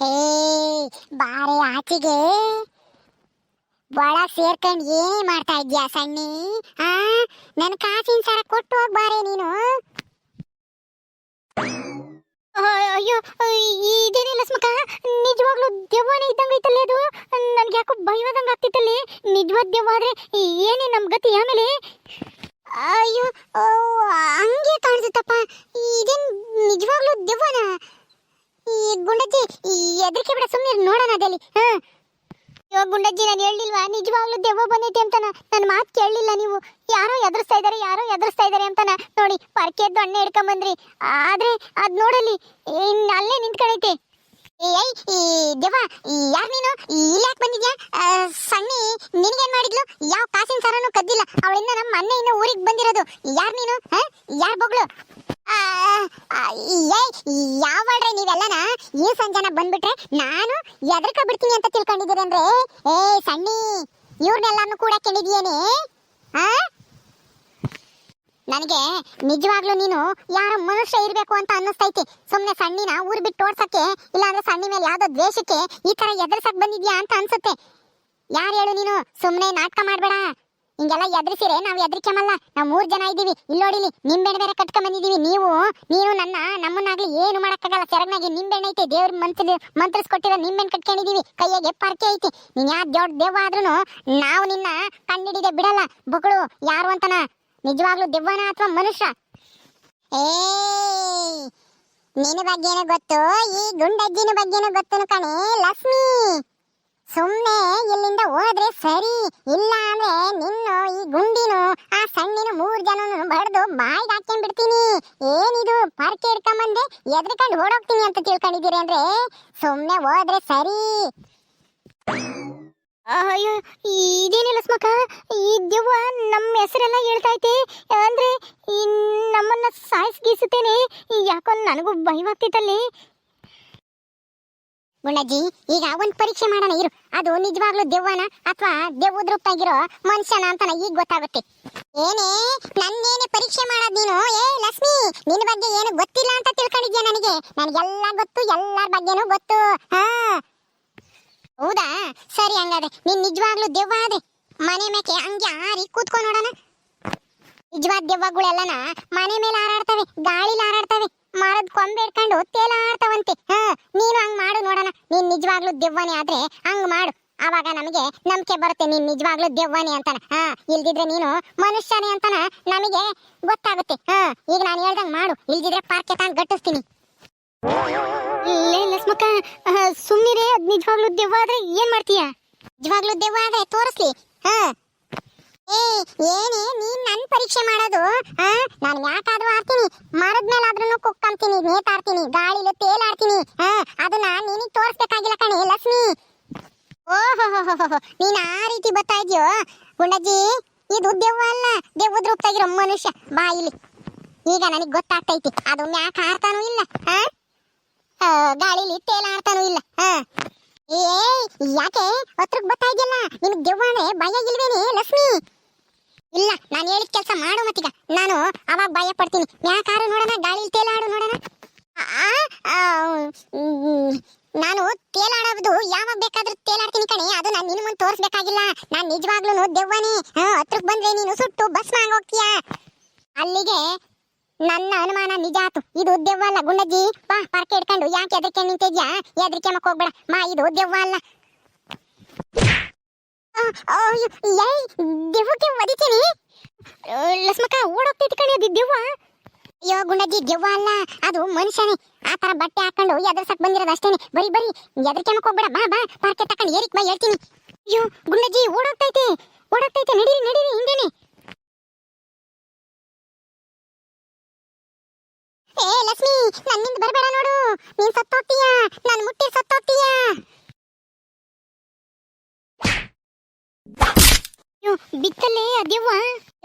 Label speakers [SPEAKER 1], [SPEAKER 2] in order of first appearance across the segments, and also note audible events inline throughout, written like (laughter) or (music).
[SPEAKER 1] ಏ ಬಾರೆ ಆಚೆಗೆ. ಒಳಗ್ ಸೇರ್ಕೊಂಡ್ ಏನ್ ಮಾಡ್ತಾ ಇದ್ಯಾ ಸಣ್ಣಿ? ಆ, ನನ್ ಕಾಸಿನ ಸರ ಕೊಟ್ಟು ಹೋಗ್ ಬಾರೆ ನೀನು.
[SPEAKER 2] ಅಯ್ಯೋ ಇದೇನಿಲ್ಲ ಸ್ಮಕ? ನಿಜವಾಗ್ಲೂ ದೆವ್ವನೇ ಇದ್ದಂಗೆ ಐತಲ್ಲ ಅದು? ನನ್ಗೆ ಯಾಕೋ ಭಯವಾದಂಗೆ ಆಗ್ತಿತ್ತಲ್ಲಿ? ನಿಜವಾದ ದೆವ್ವ ಆದ್ರೆ ಏನೇ ನಮ್ ಗತಿ ಆಮೇಲೆ?
[SPEAKER 1] ಅಯ್ಯೋ ಹಂಗೆ ಕಾಣಿಸುತ್ತಪ್ಪ. ಇದೇನ್ ನಿಜವಾಗ್ಲೂ ದೆವ್ವನ? ಈ ಗುಂಡಜ್ಜಿ, ಈ ಬಿಡ ಸುಮ್ಮನೆ ನೋಡೋಣ ಅದಲ್ಲಿ. ಹಾ.
[SPEAKER 2] ಇವಾಗ ಗುಂಡಜ್ಜಿ, ನಾನು ಹೇಳಿಲ್ವಾ? ನಿಜವಾಗ್ಲೂ ದೆವ್ವ ಬಂದೈತೆ ಅಂತಾನ? ನನ್ನ ಮಾತು ಕೇಳಲಿಲ್ಲ ನೀವು. ಯಾರೋ ಎದುರಿಸ್ತಾ ಇದ್ದಾರೆ ಯಾರೋ ಎದುರಿಸ್ತಾ ಇದ್ದಾರೆ ಅಂತಾನ? ನೋಡಿ, ಪರ್ಕೆ ದೊಣ್ಣೆ ಹಿಡ್ಕೊಂಬಂದ್ರಿ ಆದ್ರೆ ಅದ್ ನೋಡಲಿ ಇನ್ನು ಅಲ್ಲೇ ನಿಂತ್ಕೊಂಡೈತೆ
[SPEAKER 1] ಏಯ್, ಈ ದೇವ ಯಾರ್ ನೀನು? ಇಲ್ಲಿ ಯಾಕೆ ಬಂದಿದ್ಯಾ? ಸಣ್ಣಿ ನಿನಗೇನ್ ಮಾಡಿದ್ಲು? ಯಾವ ಕಾಸಿನ ಸರನು ಕದ್ದಿಲ್ಲ. ಅವಳಿಂದ ನಮ್ಮ ಅಣ್ಣ ಇನ್ನು ಊರಿಗೆ ಬಂದಿರೋದು. ಯಾರ್ ನೀನು? ಯಾರ್ ಬೊಗ್ಳು? ಏಯ್ ಯಾವಳ್ರೆ ನೀವೆಲ್ಲನ? ಈ ಸಂಜಾನ ಬಂದ್ಬಿಟ್ರೆ ನಾನು ಎದ್ರಕ ಬಿಡ್ತೀನಿ ಅಂತ ತಿಳ್ಕೊಂಡಿದ್ದೀರೇನ್ರೆ? ಏ ಸಣ್ಣಿ ಇವ್ರನ್ನೆಲ್ಲಾನು ಕೂಡ ಕೆಣಿದೀಯೇನೆ ಹಾ ನನಗೆ ನಿಜವಾಗ್ಲೂ ನೀನು ಯಾರ ಮನುಷ್ಯ ಇರಬೇಕು ಅಂತ ಅನ್ನಿಸ್ತೈತಿ. ಸುಮ್ನೆ ಸಣ್ಣಿನ ಊರ್ ಬಿಟ್ಟು ಓಡ್ಸಕ್ಕೆ, ಇಲ್ಲಾಂದ್ರೆ ಸಣ್ಣಿ ಮೇಲೆ ಯಾವುದೋ ದ್ವೇಷಕ್ಕೆ ಈ ತರ ಎದುರ್ಸಕ್ ಬಂದಿದ್ಯಾ ಅಂತ ಅನ್ಸುತ್ತೆ. ಯಾರು ಹೇಳು ನೀನು? ಸುಮ್ನೆ ನಾಟಕ ಮಾಡಬೇಡ. ಹಿಂಗೆಲ್ಲ ಎದುರಿಸಿರೆ ನಾವು ಎದ್ರಿಕೆಮಲ್ಲ. ನಾವು ಮೂರ್ ಜನ ಇದ್ದೀವಿ. ಇಲ್ಲಿ ನೋಡಿಲಿ ನಿಂಬೆಣ್ಣೆ ಬೇರೆ ಕಟ್ಕೊಂಡ್ ಬಂದಿದೀವಿ ನೀವು, ನೀನು, ನನ್ನ, ನಮ್ಮನ್ನಾಗ್ಲಿ ಏನು ಮಾಡಕ್ಕಾಗಲ್ಲ. ಸೆರಗ್ನಾಗಿ ನಿಂಬೆಣ್ಣೆ ಐತೆ. ದೇವ್ರ ಮಂತ್ರ, ಮಂತ್ರಿಸ್ಕೊಟ್ಟಿರೋ ನಿಂಬೆಣ್ಣೆ ಕಟ್ಕೊಂಡಿದೀವಿ ಕೈಯಾಗೆ ಪರ್ಕೆ ಐತಿ. ನೀನ್ ಯಾವ ದೊಡ್ಡ ದೇವ ಆದ್ರೂ ನಾವು ನಿನ್ನ ಕಣ್ಣಿಡಿದೆ ಬಿಡಲ್ಲ. ಬಗಳು ಯಾರು ಅಂತನ? ನಿಜವಾಗ್ಲೂ ದೆವ್ವನ ಅಥವಾ ಮನುಷ್ಯ? ಏ, ನಿನ್ನ ಬಗ್ಗೆನೂ ಗೊತ್ತು, ಈ ಗುಂಡಜ್ಜಿನ ಬಗ್ಗೆನೂ ಗೊತ್ತು ಕಣೆ, ಲಕ್ಷ್ಮಿ. ಸುಮ್ಮನೆ ಇಲ್ಲಿಂದ ಹೋದ್ರೆ ಸರಿ, ಇಲ್ಲ ಅಂದ್ರೆ ನಿನ್ನು, ಈ ಗುಂಡಿನು, ಆ ಸಣ್ಣಿನ ಮೂರು ಜನನು ಬಡ್ದು ಬಾಯಿಗೆ ಹಾಕೊಂಡ್ ಬಿಡ್ತೀನಿ ಏನಿದು, ಪರ್ಕೆ ಹಿಡ್ಕೊಂಬಂದೆ ಎದ್ರಿಕೊಂಡು ಓಡೋಗ್ತೀನಿ ಅಂತ ತಿಳ್ಕೊಂಡಿದ್ದೀರಿ ಅಂದ್ರೆ ಸುಮ್ಮನೆ ಹೋದ್ರೆ ಸರಿ.
[SPEAKER 2] ಅಯ್ಯೋ, ಇದೇನಿಲ್ಲ ಸ್ಮಕ ಈ ದೆವ್ವ ನಮ್ಮ ಹೆಸರೆಲ್ಲ ಹೇಳ್ತಾ ಐತೆ. ಅಂದ್ರೆ ನಮ್ಮನ್ನ ಸಾಯಿಸ್ ಗೀಸುತ್ತೇನೆ. ಯಾಕೋ ನನಗೂ ಭಯವಾಗ್ತಿತ್ತಲ್ಲಿ.
[SPEAKER 1] ಗುಣಜ್ಜಿ, ಈಗ ಒಂದ್ ಪರೀಕ್ಷೆ ಮಾಡೋಣ ಇರು. ಅದು ನಿಜವಾಗ್ಲೂ ದೆವ್ವನ ಅಥವಾ ದೆವ್ವದ ರೂಪಾಗಿರೋ ಮನುಷ್ಯನ ಅಂತನ ಈಗ ಗೊತ್ತಾಗುತ್ತೆ. ಏನೇ, ನನ್ನೇನೆ ಪರೀಕ್ಷೆ ಮಾಡೋದ್ ನೀನು? ಏ, ಲಕ್ಷ್ಮಿ, ನಿನ್ ಬಗ್ಗೆ ಏನು ಗೊತ್ತಿಲ್ಲ ಅಂತ ತಿಳ್ಕೊಂಡಿದ್ಯಾ ನನಗೆ? ನನಗೆಲ್ಲ ಗೊತ್ತು, ಎಲ್ಲರ ಬಗ್ಗೆನೂ ಗೊತ್ತು. ಹಾ. ಹೌದಾ? ಸರಿ ಹಂಗಾದ್ರೆ, ನೀನ್ ನಿಜವಾಗ್ಲೂ ದೆವ್ವ ಆದ್ರೆ ಮನೆ ಮೇಕೆ ಹಂಗೆ ಆರಿ ಕೂತ್ಕೊಂಡ್ ನೋಡೋಣ. ನಿಜವಾದ ದೆವ್ವಗಳೆಲ್ಲನ ಮನೆ ಮೇಲೆ ಹಾರಾಡ್ತವೆ, ಗಾಳಿಲಿ ಹಾರಾಡ್ತವೆ, ಮರದ ಕೊಂಬೆ ಇಟ್ಕೊಂಡು ತೇಲಾಡ್ತಾವಂತೆ ಹಾ, ನೀನು ಹಂಗ್ ಮಾಡು ನೋಡೋಣ. ನೀನ್ ನಿಜವಾಗ್ಲೂ ದೆವ್ವನೇ ಆದ್ರೆ ಹಂಗ್ ಮಾಡು. ಆವಾಗ ನಮಗೆ ನಂಬಿಕೆ ಬರುತ್ತೆ, ನೀನ್ ನಿಜವಾಗ್ಲೂ ದೆವ್ವನೇ ಅಂತಾನ. ಹಾ, ಇಲ್ದಿದ್ರೆ ನೀನು ಮನುಷ್ಯನೇ ಅಂತಾನ ನಮಗೆ ಗೊತ್ತಾಗುತ್ತೆ. ಹಾ, ಈಗ ನಾನು ಹೇಳ್ದಂಗ್ ಮಾಡು. ಇಲ್ದಿದ್ರೆ ಪಾರ್ಕೆ ತಾನು ಗಟ್ಟಿಸ್ತೀನಿ.
[SPEAKER 2] ಲೇ ಲಸ್ಮಕ್ಕ ಸುಮ್ಮನಿರೆ ಅದ್ ನಿಜವಾಗ್ಲೂ ದೆವ್ವ ಆದ್ರೆ ಏನ್ ಮಾಡ್ತೀಯ?
[SPEAKER 1] ನಿಜವಾಗ್ಲೂ ದೆವ್ವ ಆದ್ರೆ ತೋರಿಸ್ಲಿ, ಹಾ? ಏ, ಏನೇ, ನೀನ್ ನನ್ ಪರೀಕ್ಷೆ ಮಾಡೋದು, ಹಾ? ನಾನು ಯಾಕಾದ್ರೂ ಆಡ್ತೀನಿ ಮರದ ಮೇಲಾದ್ರೂ ಕುಕ್ಕಂತೀನಿ ನೇತಾಡ್ತೀನಿ, ಗಾಳಿಲಿ ತೇಲಾಡ್ತೀನಿ, ಹಾ? ಅದನ್ನ ನೀನಿಗ್ ತೋರಿಸ್ಬೇಕಾಗಿಲ್ಲ ಕಣೆ ಲಕ್ಷ್ಮಿ ಓಹೋ ನೀನ್ ಆ ರೀತಿ ಬರ್ತಾ ಇದ್ಯೋ? ಗುಂಡಜ್ಜಿ, ಇದು ದೆವ್ವ ಅಲ್ಲ ದೆವ್ವದ ರೂಪದಾಗಿರೋ ಮನುಷ್ಯ. ಬಾ ಇಲ್ಲಿ. ಈಗ ನನಗೆ ಗೊತ್ತಾಗ್ತೈತಿ, ಅದು ಮ್ಯಾಕ್ ಆಡ್ತಾನೂ ಇಲ್ಲ, ಹಾ? ಗಾಳಿಲಿ ತೇಲಾಡ್ತಾನೂ ಇಲ್ಲ? ಏ ಯಾಕೆ? ಹತ್ರಕ್ ಬರ್ತಾ ಇದೆಯಲ್ಲ? ನಿನಗ್ ದೆವ್ವ ಅಂದ್ರೆ ಭಯ ಇಲ್ವೇನೆ ಲಕ್ಷ್ಮಿ? ಇಲ್ಲ, ನಾನು ಹೇಳಿದ ಕೆಲಸ ಮಾಡು ಮತ್ತೀಗ. ನಾನು ಅವಾಗ ಭಯ ಪಡ್ತೀನಿ. ಯಾಕಾರು ನೋಡೋಣ ಗಾಳಿಲಿ ತೇಲಾಡು ನೋಡೋಣ? ನಾನು ತೇಲಾಡೋದು ಯಾವಾಗ ಬೇಕಾದ್ರೂ ತೇಲಾಡ್ತೀನಿ ಕಣೆ. ಅದು ನಾನು ನಿನ್ನ ಮುಂದೆ ತೋರಿಸ್ಬೇಕಾಗಿಲ್ಲ. ನಾನು ನಿಜವಾಗ್ಲೂ ದೆವ್ವನೇ ಹತ್ರಕ್ ಬಂದ್ರೆ ನೀನು ಸುಟ್ಟು ಬಸ್ ಹೋಗ್ತೀಯಾ ಅಲ್ಲಿಗೆ ನನ್ನ ಅನುಮಾನ ನಿಜ ಆತು. ಇದು ದೆವ್ವ ಅಲ್ಲ. ಗುಂಡಜ್ಜಿ, ಬಾ, ಪರಕೆ ಇಟ್ಕೊಂಡು ಯಾಕೆ ಎದಕ್ಕೆ ನಿಂತಿದ್ಯಾ? ಎದರಿಕೆ ಮಕ್ಕ ಹೋಗ್ಬೇಡ ಮಾ, ಇದು ದೆವ್ವ ಅಲ್ಲ. ಏಯ್, ದೆವ್ವಕ್ಕೆ ಒದಿತೀನಿ?
[SPEAKER 2] ಲಸ್ಮಕ್ಕ, ಓಡೋಗ್ತೈತಿ ಕಣೆ ಅದು ದೆವ್ವ.
[SPEAKER 1] ಅಯ್ಯೋ, ಗುಂಡಜ್ಜಿ, ದೆವ್ವ ಅಲ್ಲ. ಅದು ಮನುಷ್ಯನೇ. ಆ ತರ ಬಟ್ಟೆ ಹಾಕೊಂಡು ಎದರ್ಸಕ್ ಬಂದಿರೋದು ಅಷ್ಟೇನೆ. ಬರಿ ಬರಿ, ಎದರಿಕೆ ಮಕ್ಕ ಹೋಗ್ಬೇಡ ಬಾ ಬಾ, ಪರಕೆ ತಕೊಂಡು ಏರಿಕ್ ಬಾ ಹೇಳ್ತೀನಿ.
[SPEAKER 2] ಅಯ್ಯೋ, ಗುಂಡಜ್ಜಿ, ಓಡೋಗ್ತೈತೆ. ಓಡೋಗ್ತೈತೆ. ನಡೀರಿ ನಡೀರಿ ಹಿಂದೇನೆ
[SPEAKER 1] ನನ್ನಿಂದ ಬರಬೇಡ ನೋಡು. ನೀನ್ ಸತ್ತೋಗ್ತೀಯ? ನಾನು ಮುಟ್ಟಿ ಸತ್ತೋಗ್ತೀಯ?
[SPEAKER 2] ಅಯ್ಯೋ ಬಿತ್ತಲ್ಲೇ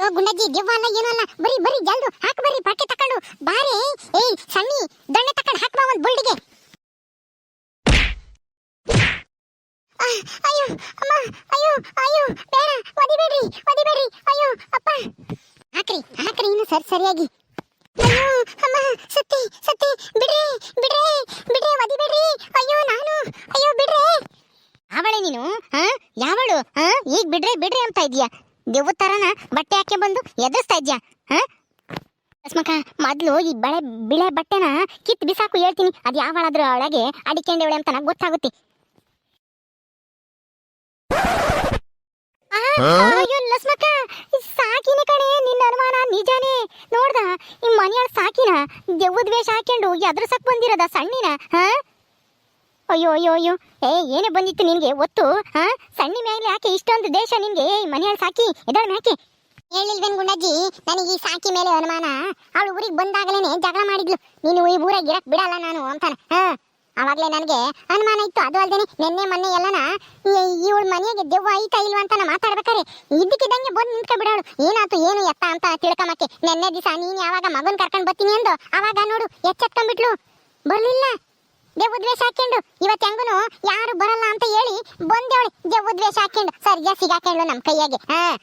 [SPEAKER 1] ಯೋ, ಗುಂಡಜ್ಜಿ, ದೇವ್ವ ಅಲ್ಲ, ಏನೂ ಬರಿ ಬರಿ, ಜಲ್ದು. ಹಾಕ್ ಬರ್ರಿ ಪರ್ಕೆ ತಕೊಂಡು. ಬಾರಿ. ಏಯ್, ಸಣ್ಣಿ, ದೊಣ್ಣೆ ತಕೊಂಡು ಹಾಕ್ ಬಾ ಒಂದ್ ಬುಲ್ಡಿಗೆ. ಅಯ್ಯೋ, ಅಮ್ಮ, ಅಯ್ಯೋ ಅಯ್ಯೋ, ಬೇಡ. ಒದಿಬೇಡ್ರಿ ಒದಿಬೇಡ್ರಿ. ಅಯ್ಯೋ, ಅಪ್ಪ. ಹಾಕ್ರಿ ಹಾಕ್ರಿ, ಇನ್ನು ಸರಿ, ಸರಿಯಾಗಿ. ಸತ್ತಿ ಸತ್ತಿ ಬಿಡ್ರಿ ಬಿಡ್ರಿ ಬಿಡ್ರಿ ಒದಿ ಬಿಡ್ರಿ. ಅಯ್ಯೋ ನಾನು ಅಯ್ಯೋ
[SPEAKER 2] ಬಿಡ್ರಿ. ಅವಳೆ ನೀನು ಹಾ? ಯಾವಳು ಹಾ? ಈಗ ಬಿಡ್ರಿ ಬಿಡ್ರಿ ಅಂತ ಇದ್ಯಾ ದೆವ್ವ ಬಟ್ಟೆ ಹಾಕಿ ಬಂದು ಎದುರಿಸ್ತಾ ಇದ್ಯಾ ಹಾ? ಅಸ್ಮಕ ಮೊದಲು ಈ ಬಳೆ ಬಿಳೆ ಬಟ್ಟೆನ ಕಿತ್ತು ಬಿಸಾಕು ಹೇಳ್ತೀನಿ. ಅದು ಯಾವಳಾದ್ರ ಒಳಗೆ ಅಡಿಕೆಂಡೆವಳೆ ಅಂತ ನನಗೆ ಗೊತ್ತಾಗುತ್ತೆ. ಅಯ್ಯೋ ಲಸ್ಮಕ ಸಾಕಿನ ಕಣೆ, ನಿನ್ನ ಅನುಮಾನ ನಿಜಾನೇ? ನೋಡ್ದ, ಈ ಮನೆಯಾಳ ಸಾಕಿನ ದೆವ್ವದ ವೇಷ ಹಾಕೊಂಡು ಎದುರ್ಸಕ್ ಬಂದಿರದ ಸಣ್ಣಿನ, ಹಾ? ಅಯ್ಯೋ ಅಯ್ಯೋ ಅಯ್ಯೋ. ಏ, ಏನೇ ಬಂದಿತ್ತು ನಿನ್ಗೆ? ಒತ್ತು, ಹಾ? ಸಣ್ಣ ಮೇಲೆ ಯಾಕೆ ಇಷ್ಟೊಂದು ದೇಶ ನಿನ್ಗೆ. ಏ ಮನೆಯಾಳ ಸಾಕಿ ಎದಳ ಮ್ಯಾಕೆ?
[SPEAKER 1] ಹೇಳಿಲ್ವೇನ್ ಗುಂಡಜ್ಜಿ? ನನಗೆ ಈ ಸಾಕಿ ಮೇಲೆ ಅನುಮಾನ. ಅವಳು ಊರಿಗೆ ಬಂದಾಗಲೇನೆ ಜಗಳ ಮಾಡಿದ್ಲು. ನೀನು ಈ ಊರಾಗ ಇರಕ್ ಬಿಡಲ್ಲ ನಾನು ಅಂತಾನೆ, ಹಾ? ಅವಾಗ್ಲೇ ನನಗೆ ಅನುಮಾನ ಇತ್ತು. ಅದು ಅಲ್ದೇನೆ ನಿನ್ನೆ ಮೊನ್ನೆ ಎಲ್ಲನ ಇವಳು ಮನೆಗೆ ದೆವ್ವ ಐತ ಇಲ್ವಾ ಅಂತ ಮಾತಾಡ್ಬೇಕಾರೆ. ಇದ್ದಕ್ಕಿದ್ದಂಗೆ ಬಂದು ನಿಂತ್ಕೊ ಬಿಡೋಳು. ಏನಾಯ್ತು, ಏನು ಎತ್ತ ಅಂತ ತಿಳ್ಕೊಂಬಕ್ಕೆ ನಿನ್ನೆ ದಿವಸ ನೀನು ಯಾವಾಗ ಮಗನ್ ಕರ್ಕೊಂಡು ಬರ್ತೀನಿ ಎಂದು ಅವಾಗ ನೋಡು, ಎಚ್ಚೆತ್ಕೊಂಡ್ಬಿಟ್ಲು. ಬರಲಿಲ್ಲ. ದೆವ್ವ ದ್ವೇಷ ಹಾಕೊಂಡು ಇವತ್ತು ಹೆಂಗೂ ಯಾರು ಬರಲ್ಲ ಅಂತ ಹೇಳಿ ಬಂದೇವಳು. ದೆವ್ವ ದ್ವೇಷ ಹಾಕೊಂಡು ಸರಿಯ ಸಿಗಾಕೊಂಡು ನಮ್ಮ ಕೈಯಾಗೆ. ಹಾ.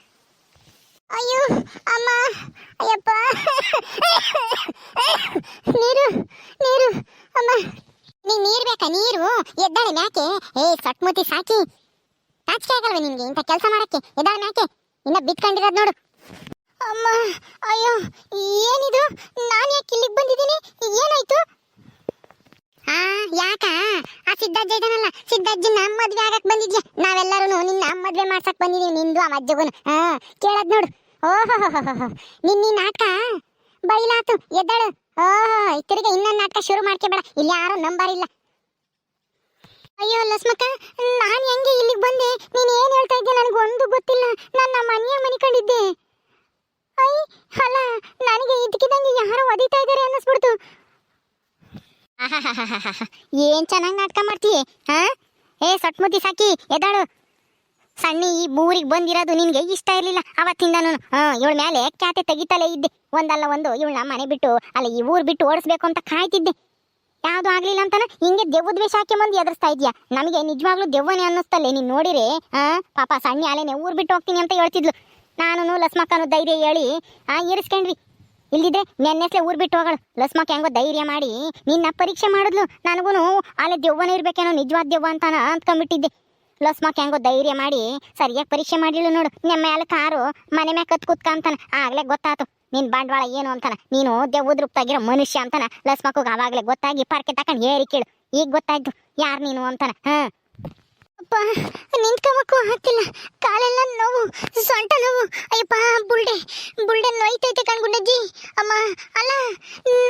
[SPEAKER 1] ಅಯ್ಯೋ, ಅಮ್ಮ. ಅಯ್ಯಪ್ಪ. ಮ್ಯಾಕೆ ಏ, ಸಟ್ಮುತಿ ಸಾಕಿ. ನಾಚಿಕೆ ಆಗಲ್ವ ನಿನ್ಗೆ ಇಂಥ ಕೆಲಸ ಮಾಡಕ್ಕೆ? ಎದ್ದಾಳೆ ಯಾಕೆ ಇನ್ನ ಬಿತ್ಕೊಂಡಿರೋದ್ ನೋಡು. ಅಮ್ಮ, ಅಯ್ಯೋ, ಏನಿದು? ನಾನು ಯಾಕೆ ಇಲ್ಲಿಗೆ ಬಂದಿದ್ದೀನಿ? ಏನಾಯ್ತು? ಆ, ಯಾಕ? ಆ ಸಿದ್ದಜ್ಜ ಇದಾನಲ್ಲ ಸಿದ್ದಜ್ಜನ ಮದ್ವೆ ಆಗಕ್ ಬಂದಿದ್ಯಾ? ನಾವೆಲ್ಲರೂ ನಿನ್ನ ಮದ್ವೆ ಮಾಡ್ಸಕ್ ಬಂದಿದೀವಿ, ನಿಂದು, ಆ ಮಜ್ಜಗುನು. ಹಾ ಕೇಳದ್ ನೋಡು. ಓಹೋ ನಿನ್ನ ನಾಟಕ? ಬೈಲಾತು, ಎದ್ದಾಳು. ಓಹೋ ತಿರುಗಿ ಇನ್ನೊಂದು ನಾಟಕ ಶುರು ಮಾಡ್ಕೋಬೇಡ ಇಲ್ಲಿ ಯಾರು ನಂಬರ್ ಇಲ್ಲ ಅಯ್ಯೋ, ಲಸ್ಮಕ್ಕ, ನಾನು ಹೆಂಗೆ ಇಲ್ಲಿಗೆ ಬಂದೆ? ನೀನು ಏನು ಹೇಳ್ತಾ ಇದ್ದೆ ನನಗೆ ಒಂದು ಗೊತ್ತಿಲ್ಲ. ನನ್ನ ಮನೆಯ ಮನಿಕೊಂಡಿದ್ದೆ ಅಯ್ಯ ಅಲ್ಲ, ನನಗೆ ಇದ್ಕಿದಂಗೆ ಯಾರೋ ಒದಿತಾ ಇದ್ದಾರೆ ಅನ್ನಿಸ್ಬಿಡ್ತು. (laughs) ಏನು ಚೆನ್ನಾಗಿ ನಾಟಕ ಮಾಡ್ತೀಯ, ಹಾ? ಏ ಸಟ್ಮುತಿ ಸಾಕಿ ಎದಾಳು ಸಣ್ಣ ಈ ಊರಿಗೆ ಬಂದಿರೋದು ನಿನಗೆ ಇಷ್ಟ ಇರಲಿಲ್ಲ ಅವತ್ತಿಂದನು ಹಾಂ, ಇವಳ ಮೇಲೆ ಕ್ಯಾತೆ ತೆಗಿತಲೇ ಇದ್ದೆ. ಒಂದಲ್ಲ ಒಂದು, ಇವಳನ್ನ ಮನೆ ಬಿಟ್ಟು, ಅಲ್ಲ, ಈ ಊರು ಬಿಟ್ಟು ಓಡಿಸ್ಬೇಕು ಅಂತ ಕಾಯ್ತಿದ್ದೆ. ಯಾವ್ದು ಆಗ್ಲಿಲ್ಲ ಅಂತಾನ ಹಿಂಗೆ ದೆವ್ವದ್ ಹಾಕಿ ಮಂದಿ ಎದುರಿಸ್ತಾ ಇದ್ಯಾ? ನಮಗೆ ನಿಜವಾಗ್ಲೂ ದೆವ್ವನೇ ಅನ್ನಿಸ್ತಲ್ಲೇ, ನೀನು ನೋಡಿರಿ? ಆ, ಪಾಪ ಸಣ್ಣ ಅಲೆನೆ ಊರ್ ಬಿಟ್ಟು ಹೋಗ್ತೀನಿ ಅಂತ ಹೇಳ್ತಿದ್ಲು. ನಾನು ಲಸ್ಮಕ್ಕನು ಧೈರ್ಯ ಹೇಳಿ, ಆ ಇರಿಸ್ಕೊಂಡ್ವಿ ಇಲ್ದಿದ್ರೆ ನೆನ್ನೆಸ್ಲೆ ಊರ್ ಬಿಟ್ಟು ಹೋಗಳು. ಲಸ್ಮಕ್ ಹೆಂಗೋ ಧೈರ್ಯ ಮಾಡಿ ನಿನ್ನ ಪರೀಕ್ಷೆ ಮಾಡಿದ್ಲು. ನನಗೂ ಅಲೆ ದೆವ್ವನೇ ಇರ್ಬೇಕೇನೋ, ನಿಜವಾದ ದೆವ್ವ ಅಂತಾನ ಅಂದ್ಕೊಂಡ್ಬಿಟ್ಟಿದ್ದೆ ಲಸ್ಮಕ್ ಹೆಂಗೋ ಧೈರ್ಯ ಮಾಡಿ ಸರಿಯಾಗಿ ಪರೀಕ್ಷೆ ಮಾಡಿಲ್ಲ ನೋಡು. ನಿಮ್ಮ ಮೇಲೆ ಕಾರು ಮನೆ ಮ್ಯಾಗ ಕತ್ ಕೂತ್ಕಂತಾನ ಆಗ್ಲೇ ಗೊತ್ತಾತು. ನಿನ್ ಬಂಡವಾಳ ಏನು ಅಂತಾನ? ನೀನು ದೆವ್ವದ ರೂಪದಾಗಿರೋ ಮನುಷ್ಯ ಅಂತಾನ? ಲಸ್ಮಕ್ಕ ಅವಾಗ್ಲೇ ಗೊತ್ತಾಗಿ ಪಾರ್ಕೆ ತಕೊಂಡ್ ಏರಿ ಕೇಳು. ಈಗ ಗೊತ್ತಾಯ್ತು. ಯಾರು ನೀನು ಅಂತಾನ? ಹ? ಅಪ್ಪ ನಿಂತ್ಕೊಂಬಕ್ಕೂ ಆಗ್ತಿಲ್ಲ ಕಾಲೆಲ್ಲ ನೋವು ಸೊಂಟ ನೋವು. ಅಯ್ಯಪ್ಪ ಬುಲ್ಡೆ ಬುಲ್ಡೆ ನೋಯ್ತೈತೆ ಕಣ್ಗುಂಡಜ್ಜಿ ಅಮ್ಮ ಅಲ್ಲ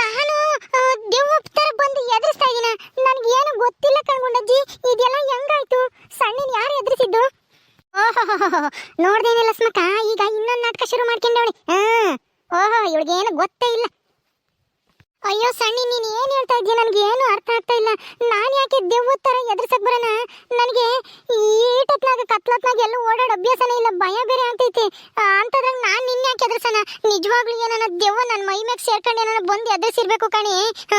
[SPEAKER 1] ನಾನು ಆ, ದೆವ್ವ ಬಂದು ಎದುರಿಸ್ತಾ ಇದ್ದೀನ ನನಗೆ ಏನು ಗೊತ್ತಿಲ್ಲ ಕಣ್ಗುಂಡಜ್ಜಿ ಇದೆಲ್ಲ ಹೆಂಗಾಯ್ತು? ಸಣ್ಣಿನ ಯಾರು ಎದುರಿಸಿದ್ದು? ಓಹೋ ನೋಡ್ದೇನೆ ಲಸ್ಮಕ್ಕ ಈಗ ಇನ್ನೊಂದು ನಾಟಕ ಶುರು ಮಾಡ್ಕೊಂಡವಳೆ ಹಾ. ಓಹೋ ಇವಳಿಗೇನು ಗೊತ್ತೇ ಇಲ್ಲ. ಅಯ್ಯೋ ಸಣ್ಣಿ ನೀನು ಏನ್ ಹೇಳ್ತಾ ಇದ್ದೀಯ? ನನಗೆ ಏನು ಅರ್ಥ ಆಗ್ತಾ ಇಲ್ಲ. ನಾನ್ ಯಾಕೆ ದೆವ್ವ ತರ ಎದುರ್ಸಕ್ ಬರೋಣ? ನನಗೆ ಈಟತ್ನಾಗ ಕತ್ಲತ್ನಾಗ ಎಲ್ಲೂ ಓಡಾಡೋ ಅಭ್ಯಾಸನೇ ಇಲ್ಲ. ಭಯ ಬೇರೆ ಆಗ್ತೈತಿ. ಆ, ನಾನು ನಾನ್ ನಿನ್ ಯಾಕೆ ಎದುರ್ಸನ ನಿಜವಾಗ್ಲೂ ಏನನ್ನ ದೆವ್ವ ನನ್ನ ಮೈ ಸೇರ್ಕೊಂಡು ಏನೋ ಬಂದು ಎದುರಿಸಿರ್ಬೇಕು ಕಣಿ? ಹ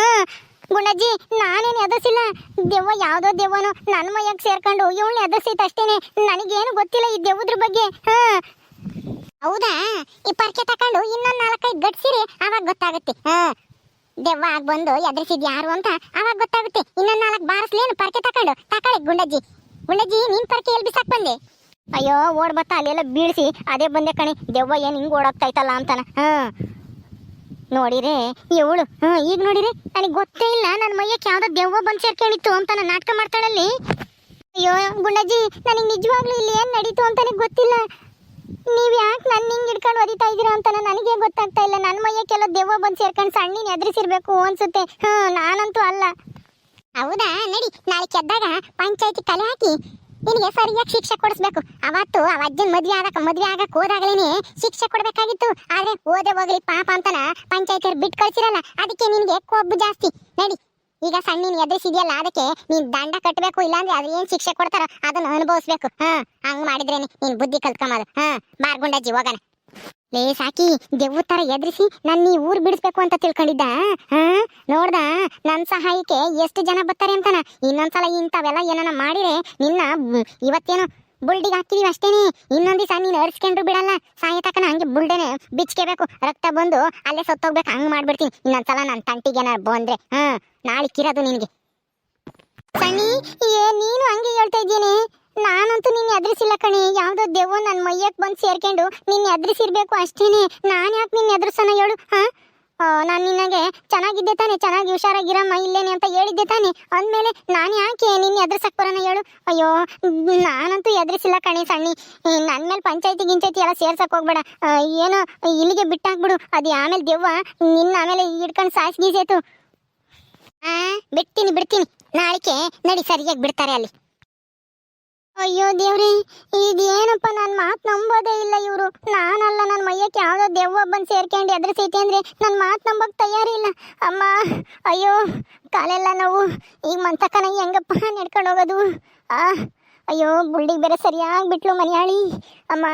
[SPEAKER 1] ಗುಣಜ್ಜಿ ನಾನೇನು ಎದುರಿಸಿಲ್ಲ. ದೆವ್ವ ಯಾವುದೋ ದೆವ್ವನೋ ನನ್ನ ಮೈಯಾಗ ಸೇರ್ಕೊಂಡು ಇವಳನ್ನ ಎದುರಿಸೈತೆ ಅಷ್ಟೇನೆ. ನನಗೇನು ಗೊತ್ತಿಲ್ಲ ಈ ದೆವ್ವದ್ರ ಬಗ್ಗೆ. ಹಾ ಹೌದಾ? ಈ ಪರ್ಕೆ ತಕೊಂಡು ಇನ್ನೊಂದು ನಾಲ್ಕೈದು ಗಟ್ಸಿರಿ ಅವಾಗ ಗೊತ್ತಾಗುತ್ತೆ. ಹಾ. ದೆವ್ವ ಆಗ ಬಂದು ಎದುರಿಸಿದ್ ಯಾರು ಅಂತ ಅವಾಗ ಗೊತ್ತಾಗುತ್ತೆ. ಇನ್ನೊಂದ್ ನಾಲ್ಕು ಬಾರಿಸ್ಲೇನು ಪರ್ಕೆ ತಕೊಂಡು. ತಕೊಳ್ಳಿ ಗುಂಡಜ್ಜಿ. ಗುಂಡಜ್ಜಿ, ನೀನ್ ಪರ್ಕೆ ಎಲ್ಲಿ ಬಿಸಾಕ್ ಬಂದೆ? ಅಯ್ಯೋ, ಓಡ್ ಬತ್ತ, ಅಲ್ಲೆಲ್ಲ ಬೀಳಿಸಿ. ಅದೇ ಬಂದೆ ಕಣಿ. ದೆವ್ವ ಏನ್ ಹಿಂಗ್ ಓಡೋಗ್ತೈತಲ್ಲ ಅಂತಾನ. ಹಾ. ನೋಡಿರಿ, ಇವಳು. ಹ್ಮ್ ಈಗ ನೋಡಿರಿ, ನನಗೆ ಗೊತ್ತೇ ಇಲ್ಲ ನನ್ನ ಮೈಯಕ್ಕೆ ಯಾವ್ದೋ ದೆವ್ವ ಬಂದ್ ಸೇರ್ಕೊಂಡಿತ್ತು ಅಂತ ನಾನು ನಾಟಕ ಮಾಡ್ತಾಳಲ್ಲಿ. ಅಯ್ಯೋ, ಗುಂಡಜ್ಜಿ, ನನಗೆ ನಿಜವಾಗ್ಲೂ ಇಲ್ಲಿ ಏನ್ ನಡೀತು ಅಂತಾನೆ ಗೊತ್ತಿಲ್ಲ. ನೀವ್ ಯಾಕೆ ನನ್ನ ಹಿಂಗ್ ಹಿಡ್ಕೊಂಡು ಒದಿತಾ ಇದೀರಾ ಅಂತ ನನಗೆ ಗೊತ್ತಾಗ್ತಾ ಇಲ್ಲ. ನನ್ನ ಮೈಯಕ್ಕೆಲ್ಲ ದೆವ್ವ ಬಂದು ಸೇರ್ಕೊಂಡು ಸಣ್ಣಿನ ಎದುರಿಸಿರ್ಬೇಕು ಅನ್ಸುತ್ತೆ. ಹಾ ನಾನಂತೂ ಅಲ್ಲ. ಹೌದಾ? ನಡಿ, ನಾಳೆ ಕೆದ್ದಾಗ ಪಂಚಾಯತಿ ತಲೆ ಹಾಕಿ ನಿನಗೆ ಸರಿಯಾಗಿ ಶಿಕ್ಷೆ ಕೊಡಿಸ್ಬೇಕು. ಅವತ್ತು ಅವ ಅಜ್ಜನ ಮದ್ವೆ ಆಗಕ್ಕೆ ಮದ್ವೆ ಆಗಕ್ಕೆ ಹೋದಾಗಲೇನೆ ಶಿಕ್ಷೆ ಕೊಡಬೇಕಾಗಿತ್ತು. ಆದ್ರೆ ಓದೇ ಹೋಗಲಿ ಪಾಪ ಅಂತನ ಪಂಚಾಯತಿಯವ್ರು ಬಿಟ್ಟು ಕಳ್ಸಿರಲ್ಲ. ಅದಕ್ಕೆ ನಿನಗೆ ಕೊಬ್ಬು ಜಾಸ್ತಿ. ನಡಿ ಈಗ ಸಣ್ಣಿನ ಎದುರಿಸಿದ್ಯಲ್ಲ, ಅದಕ್ಕೆ ನೀನ್ ದಂಡ ಕಟ್ಟಬೇಕು ಇಲ್ಲಾಂದ್ರೆ ಅದ್ರ ಏನ್ ಶಿಕ್ಷೆ ಕೊಡ್ತಾರ, ಅದನ್ನ ಅನುಭವಿಸ್ಬೇಕು. ಹಾ, ಹಂಗ್ ಮಾಡಿದ್ರೆ ನೀನ್ ಬುದ್ಧಿ ಕಲ್ತ್ಕೊಂಬದು. ಹಾ, ಬಾರ್ ಗುಂಡಜ್ಜಿ, ಹೋಗಣ. ಲೇ ಸಾಕಿ ದೆವ್ವ ತರ ಎದುರಿಸಿ ನನ್ನ ಈ ಊರ್ ಬಿಡಿಸ್ಬೇಕು ಅಂತ ತಿಳ್ಕೊಂಡಿದ್ದ? ಹಾ, ನೋಡ್ದ? ನನ್ನ ಸಹಾಯಕ್ಕೆ ಎಷ್ಟು ಜನ ಬರ್ತಾರೆ ಅಂತಾನ? ಇನ್ನೊಂದ್ಸಲ ಇಂಥವೆಲ್ಲ ಏನಾನ ಮಾಡಿರೆ, ನಿನ್ನ ಇವತ್ತೇನು ಬುಲ್ಡಿಗೆ ಹಾಕಿದೀವಿ ಅಷ್ಟೇನೆ. ಇನ್ನೊಂದು ದಿವಸ ನೀನು ಅರ್ಸ್ಕೊಂಡ್ರು ಬಿಡಲ್ಲ. ಸಾಯ ತಕನ ಹಂಗೆ ಬುಲ್ಡೆನೆ ಬಿಚ್ಕೋಬೇಕು. ರಕ್ತ ಬಂದು ಅಲ್ಲೇ ಸತ್ತೋಗ್ಬೇಕು, ಹಂಗ್ ಮಾಡ್ಬಿಡ್ತೀನಿ. ಇನ್ನೊಂದ್ಸಲ ನನ್ನ ತಂಟಿಗೆ ಏನಾರು ಬಂದ್ರೆ, ಹಾ, ನಾಳೆ ಕಿರೋದು ನಿನಗೆ. ಸಣ್ಣಿ, ಏ, ನೀನು ಹಂಗೆ ಹೇಳ್ತಾ ಇದ್ದೀನಿ
[SPEAKER 2] ನಾನಂತೂ ನಿನ್ನ ಎದುರಿಸಿಲ್ಲ ಕಣಿ. ಯಾವ್ದೋ ದೆವ್ವ ನನ್ನ ಮೈಯಕ್ ಬಂದು ಸೇರ್ಕೊಂಡು ನಿನ್ನ ಎದುರಿಸಿರ್ಬೇಕು ಅಷ್ಟೇನೆ. ನಾನು ಯಾಕೆ ನಿನ್ನ ಎದುರಿಸೋಣ ಹೇಳು, ಹಾ? ನಾನು ನಿನಗೆ ಚೆನ್ನಾಗಿದ್ದೆ ತಾನೆ, ಚೆನ್ನಾಗಿ ಹುಷಾರಾಗಿರಮ್ಮ, ಇಲ್ಲೇನೆ ಅಂತ ಹೇಳಿದ್ದೆ ತಾನೆ. ಅಂದಮೇಲೆ ನಾನು ಯಾಕೆ ನಿನ್ನ ಎದುರಿಸಕ್ ಬರೋಣ ಹೇಳು? ಅಯ್ಯೋ, ನಾನಂತೂ ಎದುರಿಸಿಲ್ಲ ಕಣೆ ಸಣ್ಣಿ. ನನ್ನ ಮೇಲೆ ಪಂಚಾಯತಿ ಗಿಂಚಾಯತಿ ಎಲ್ಲ ಸೇರ್ಸಕ್ ಹೋಗ್ಬೇಡ. ಏನು ಇಲ್ಲಿಗೆ ಬಿಟ್ಟಾಕ್ಬಿಡು. ಅದು ಆಮೇಲೆ ದೆವ್ವ ನಿನ್ನ ಆಮೇಲೆ ಹಿಡ್ಕೊಂಡು ಸಾಯಿಸ್ಗೀಸೇತು ಆ, ಬಿಡ್ತೀನಿ ಬಿಡ್ತೀನಿ. ನಾಳಿಕೆ ನಡಿ ಸರಿಯಾಗಿ ಬಿಡ್ತಾರೆ ಅಲ್ಲಿ. ಅಯ್ಯೋ ದೇವ್ರಿ, ಇದೇನಪ್ಪ ನನ್ನ ಮಾತು ನಂಬೋದೇ ಇಲ್ಲ ಇವರು. ನಾನಲ್ಲ ಮೈಯಕ್ಕೆ ಯಾವುದೋ ದೆವ್ವ ಬಂದು ಸೇರ್ಕೊಂಡು ಎದುರಿಸೈತೆ ಅಂದ್ರೆ ನನ್ನ ಮಾತು ನಂಬಕ್ ತಯಾರಿಲ್ಲ ಅಮ್ಮ, ಅಯ್ಯೋ, ಕಾಲೆಲ್ಲ ನಾವು. ಈಗ ಮಂತಕನ ಹೆಂಗಪ್ಪ ನಡ್ಕೊಂಡು ಹೋಗೋದು? ಆ, ಅಯ್ಯೋ, ಬುಲ್ಡಿಗೆ ಬೇರೆ ಸರಿಯಾಗಿ ಬಿಟ್ಲು ಮನೆಯಾಳಿ. ಅಮ್ಮ.